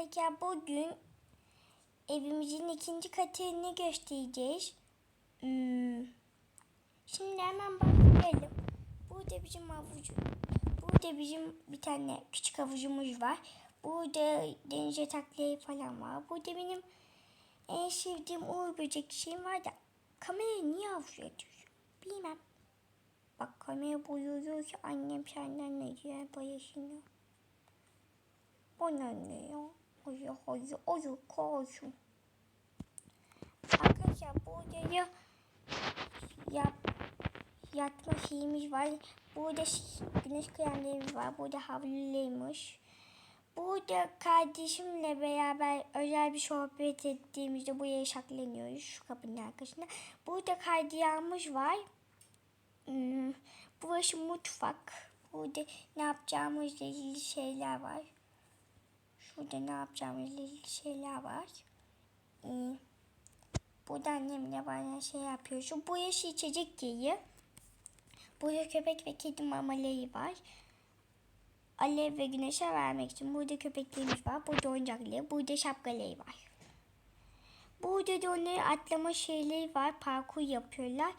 Arkadaşlar bugün evimizin ikinci katını göstereceğiz. Hmm. Şimdi hemen başlayalım. Burada bizim havucu. Burada bizim bir tane küçük havucumuz var. Burada deniz yatakları falan var. Burada benim en sevdiğim uğur böcek şeyim var da kamerayı niye havuç ediyorsun? Bilmem. Bak kamera boyuyor ki annem senden ne diyor boyasını. Bana ne ya? Hayır hayır hayır koşun. Arkadaşlar burada ya yap, yatma şeyimiz var. Burada güneş kremlerimiz var. Burada havluluymuş. Burada kardeşimle beraber özel bir sohbet ettiğimizde buraya saklanıyoruz şu kapının arkasında. Burada kaydıyağımız var. Hmm, burası mutfak. Burada ne yapacağımızla ilgili şeyler var. Şurada ne yapacağımızla ilgili şeyler var. Ee, burada annemle bana şey yapıyor. Şu burası içecek yeri. Burada köpek ve kedi mamaları var. Alev ve güneşe vermek için burada köpeklerimiz var. Burada oyuncakları, burada şapkaları var. Burada da onların atlama şeyleri var. Parkur yapıyorlar.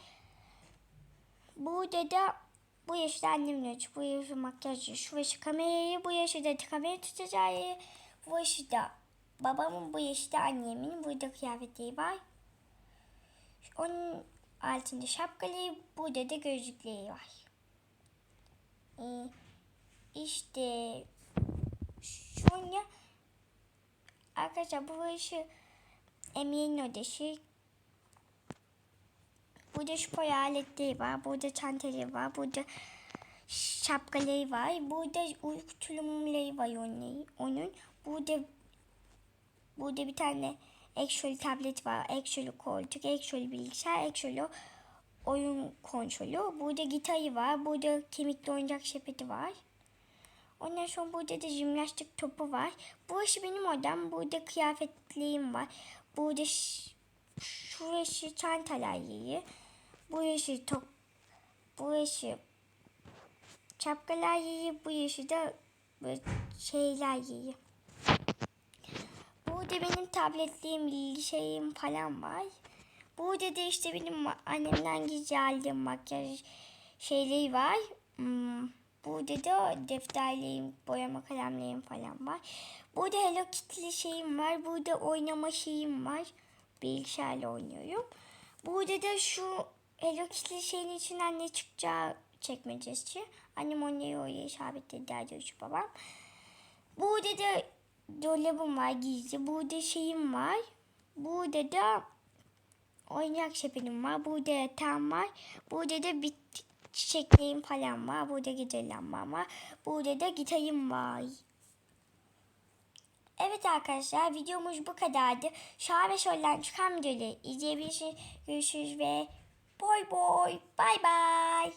Burada da bu yaşta annemle bu yaşı makyajı, şu yaşı kamerayı, bu yaşı da kamera tutacağı, bu yaşı da babamın, bu yaşı da annemin. Burada kıyafetleri var. Onun altında şapkaları, burada da gözlükleri var. Ee, işte sonra arkadaşlar bu yaşı Emir'in odası Burada spor aletleri var. Burada çantaları var. Burada şapkaları var. Burada uyku tulumları var onun. onun. Burada burada bir tane ekşoli tablet var. Ekşoli koltuk, ekşoli bilgisayar, ekşoli oyun konsolu. Burada gitarı var. Burada kemikli oyuncak sepeti var. Ondan sonra burada da jimnastik topu var. Burası benim odam. Burada kıyafetliğim var. Burada şurası çantalar yeri. Bu yaşı top, bu yaşı çapkalar yeri, bu yaşı da şeyler yeri. Burada benim tabletliğim, bilgisayarım falan var. Burada da işte benim annemden gizli aldığım makyaj şeyleri var. Hmm, Burada da defterlerim, boyama kalemlerim falan var. Burada Hello Kitty şeyim var. Burada oynama şeyim var. Bilgisayarla oynuyorum. Burada da şu Hello Kitty şeyin içinden ne çıkacağı çekmecesi. Annem onları oraya daha doğrusu babam. Burada da dolabım var gizli. Burada şeyim var. Burada da oyuncak sepetim var. Burada yatağım var. Burada da bit çiçeklerim falan var. Burada gece lambam var. Burada da gitarım var. Evet arkadaşlar videomuz bu kadardı. Şaha ve Şol'den çıkan videoları izleyebilirsiniz. Görüşürüz ve boy boy. Bye bye.